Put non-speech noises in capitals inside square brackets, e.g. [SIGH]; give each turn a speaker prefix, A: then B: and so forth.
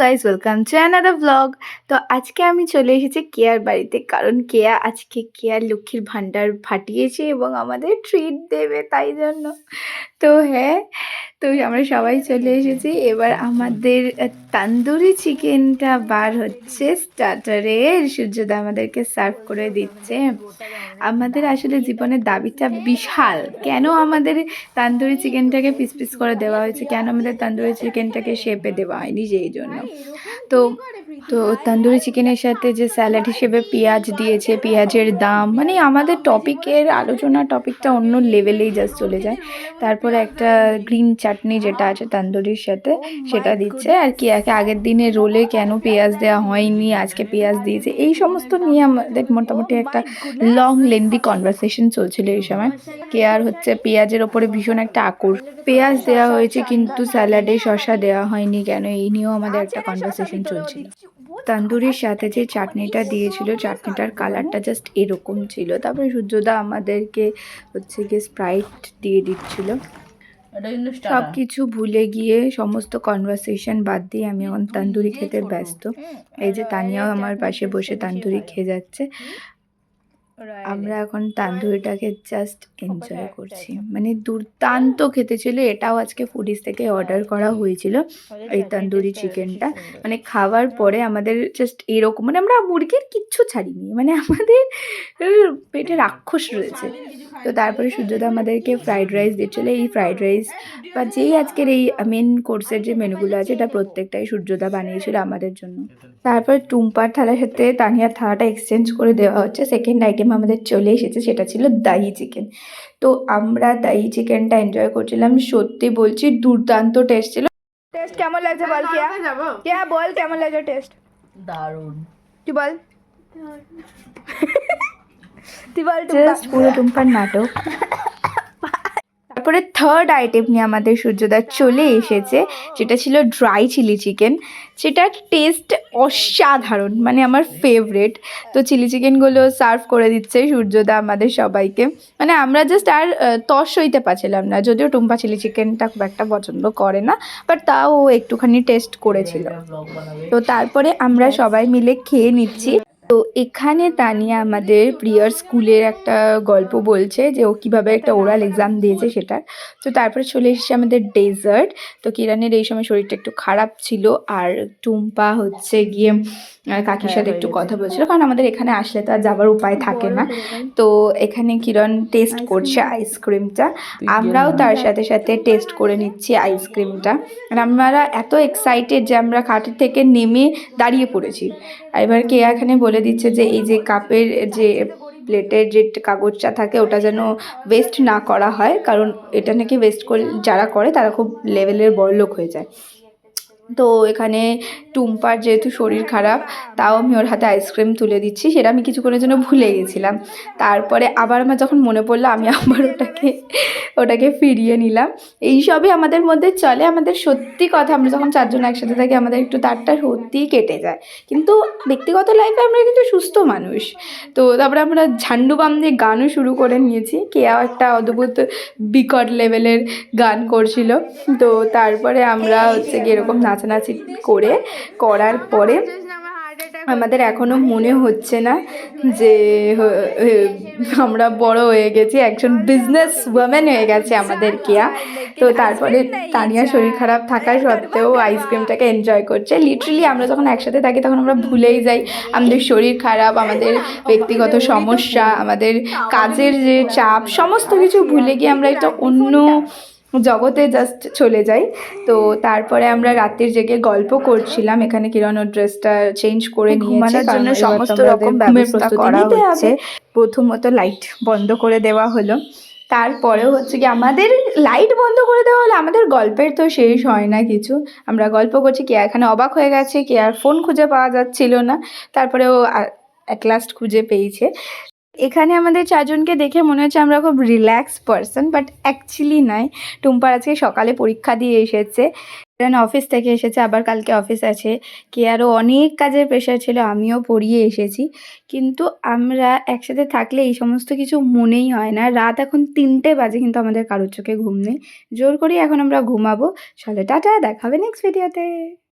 A: Guys welcome to another blog তো আজকে আমি চলে এসেছি কেয়ার বাড়িতে, কারণ কেয়া আজকে কেয়ার লক্ষ্মীর ভাণ্ডার ফাটিয়েছে এবং আমাদের ট্রিট দেবে তাই জন্য। তো হ্যাঁ তো আমরা সবাই চলে এসেছি। এবার আমাদের তান্দুরি চিকেনটা বার হচ্ছে। স্টার্টারে সূর্যদা আমাদেরকে সার্ভ করে দিচ্ছে। আমাদের আসলে জীবনের দাবিটা বিশাল। কেন আমাদের তান্দুরি চিকেনটাকে পিস পিস করে দেওয়া হয়েছে? কেন আমাদের তান্দুরি চিকেনটাকে শেপে দেওয়া হয়নি যেই জন্য? তো তো তন্দুরি চিকেনের সাথে যে স্যালাড হিসেবে পেঁয়াজ দিয়েছে, পেঁয়াজের দাম মানে আমাদের টপিকের আলোচনা টপিকটা অন্য লেভেলেই জাস্ট চলে যায়। তারপরে একটা গ্রিন চাটনি যেটা আছে তন্দুরির সাথে, সেটা দিচ্ছে। আর কি, একে আগের দিনে রোলে কেন পেঁয়াজ দেওয়া হয়নি, আজকে পেঁয়াজ দিয়েছে, এই সমস্ত নিয়ে আমাদের মোটামুটি একটা লং লেন্দি কনভারসেশন চলছিল এই সময়। কেয়ার হচ্ছে পেঁয়াজের ওপরে ভীষণ একটা আকুর। পেঁয়াজ দেওয়া হয়েছে কিন্তু স্যালাডে শশা দেওয়া হয়নি কেন? এই নিয়েও আমাদের একটা কনভারসেশন চলছিল। তন্দুরির সাথে যে চাটনিটা দিয়েছিল চাটনিটার কালারটা জাস্ট এরকম ছিল। তারপরে সূর্যদা আমাদেরকে হচ্ছে গিয়ে স্প্রাইট দিয়ে দিচ্ছিল। সব কিছু ভুলে গিয়ে সমস্ত কনভারসেশন বাদ দিয়ে আমি এখন তান্দুরি খেতে ব্যস্ত। এই যে তানিয়াও আমার পাশে বসে তান্দুরি খেয়ে যাচ্ছে। আমরা এখন তান্দুরিটাকে জাস্ট এনজয় করছি। মানে দুর্দান্ত খেতে ছিল এটাও আজকে ফুডিস থেকে অর্ডার করা হয়েছিল এই তান্দুরি চিকেনটা মানে খাওয়ার পরে আমাদের জাস্ট এরকম মানে আমরা মুরগির কিচ্ছু ছাড়িনি মানে আমাদের পেটে রাক্ষস রয়েছে। তো তারপরে সূর্যদা আমাদেরকে ফ্রাইড রাইস দিচ্ছিল এই ফ্রাইড রাইস বা যেই আজকের এই মেন কোর্সের যে মেনুগুলো আছে এটা প্রত্যেকটাই সূর্যদা বানিয়েছিল আমাদের জন্য। তারপর টুম্পার থালার সাথে তানিয়ার থালাটা এক্সচেঞ্জ করে দেওয়া হচ্ছে। সেকেন্ড আইটেম আমাদের চলে এসেছে সেটা ছিল দাহি চিকেন তো আমরা দাহি চিকেনটা এনজয় করছিলাম। সত্যি বলছি দুর্দান্ত টেস্ট ছিল। টেস্ট কেমন লাগছে বল কেয়া? কেয়া বল কেমন লাগছে টেস্ট
B: দারুণ।
A: তুই বল। [LAUGHS] তারপরে থার্ড আইটেম নিয়ে আমাদের সূর্যদা চলে এসেছে, যেটা ছিল ড্রাই চিলি চিকেন সেটার টেস্ট অসাধারণ মানে আমার ফেভারেট তো চিলি চিকেনগুলো সার্ভ করে দিচ্ছে সূর্যদা আমাদের সবাইকে। মানে আমরা জাস্ট আর তস হইতে পারছিলাম না, যদিও টুম্পা চিলি চিকেনটা খুব একটা পছন্দ করে না বাট তাও একটুখানি টেস্ট করেছিল। তো তারপরে আমরা সবাই মিলে খেয়ে নিচ্ছি। তো এখানে তানিয়া আমাদের প্রিয়ার স্কুলের একটা গল্প বলছে যে ও কীভাবে একটা ওরাল এক্সাম দিয়েছে সেটার। তো তারপরে চলে এসেছে আমাদের ডেজার্ট তো কিরানের এই সময় শরীরটা একটু খারাপ ছিল আর টুম্পা হচ্ছে গিয়ে কাকির সাথে একটু কথা বলছিল। কারণ আমাদের এখানে আসলে তো আর যাবার উপায় থাকে না। তো এখানে কিরণ টেস্ট করছে আইসক্রিমটা আমরাও তার সাথে সাথে টেস্ট করে নিচ্ছি আইসক্রিমটা আর আমরা এত এক্সাইটেড যে আমরা খাটের থেকে নেমে দাঁড়িয়ে পড়েছি। এবার কে এখানে বলে দিচ্ছে যে, এই যে কাপের যে প্লেটের যে কাগজটা থাকে, ওটা যেন ওয়েস্ট না করা হয়। কারণ এটা নাকি ওয়েস্ট যারা করে, তারা খুব লেভেলের বড় লোক হয়ে যায়। তো এখানে টুম্পার যেহেতু শরীর খারাপ, তাও আমি ওর হাতে আইসক্রিম তুলে দিচ্ছি, সেটা আমি কিছুক্ষণের জন্য ভুলে গেছিলাম। তারপরে আবার আমার যখন মনে পড়ল, আমি আবার ওটাকে ওটাকে ফিরিয়ে নিলাম। এইসবই আমাদের মধ্যে চলে, আমাদের সত্যি কথা, আমরা যখন চারজন একসাথে থাকি, আমাদের একটু তারটা সত্যিই কেটে যায়। কিন্তু ব্যক্তিগত লাইফে আমরা কিন্তু সুস্থ মানুষ। তো তারপরে আমরা ঝান্ডু বাম দিয়ে গানও শুরু করে নিয়েছি কেয়াও একটা অদ্ভুত বিকট লেভেলের গান করছিল। তো তারপরে আমরা হচ্ছে গিয়ে এরকম নাচানাচি করে করার পরে আমাদের এখনও মনে হচ্ছে না যে আমরা বড় হয়ে গেছি, একজন বিজনেস ওয়ামেন হয়ে গেছে আমাদের কেয়া তো তারপরে তানিয়া শরীর খারাপ থাকা সত্ত্বেও আইসক্রিমটাকে এনজয় করছে। লিটারালি আমরা যখন একসাথে থাকি তখন আমরা ভুলেই যাই। আমাদের শরীর খারাপ, আমাদের ব্যক্তিগত সমস্যা, আমাদের কাজের যে চাপ, সমস্ত কিছু ভুলে গিয়ে আমরা একটা অন্য জগতে জাস্ট চলে যাই। তো তারপরে আমরা রাত্রির জেগে গল্প করছিলাম। এখানে কিরণ ওর ড্রেসটা চেঞ্জ করে
C: ঘুমানোর জন্য সমস্ত রকম ব্যবস্থা করা হচ্ছে।
A: প্রথমত লাইট বন্ধ করে দেওয়া হলো। তারপরেও হচ্ছে কি আমাদের লাইট বন্ধ করে দেওয়া হলো আমাদের গল্পের তো শেষ হয় না কিছু। আমরা গল্প করছি কে এখানে অবাক হয়ে গেছে কে আর ফোন খুঁজে পাওয়া যাচ্ছিল না। তারপরে ও অ্যাট লাস্ট খুঁজে পেয়েছে। এখানে আমাদের চারজনকে দেখে মনে হচ্ছে আমরা খুব রিল্যাক্স পারসন বাট অ্যাকচুয়ালি নয় টুম্পার আজকে সকালে পরীক্ষা দিয়ে এসেছে। কারণ অফিস থেকে এসেছে, আবার কালকে অফিস আছে। কে আরও অনেক কাজের প্রেশার ছিল, আমিও পড়িয়ে এসেছি। কিন্তু আমরা একসাথে থাকলে এই সমস্ত কিছু মনেই হয় না। রাত এখন তিনটে বাজে, কিন্তু আমাদের কারোর চোখে ঘুম নেই। জোর করেই এখন আমরা ঘুমাবো। চলো, টাটা দেখাবে নেক্সট ভিডিওতে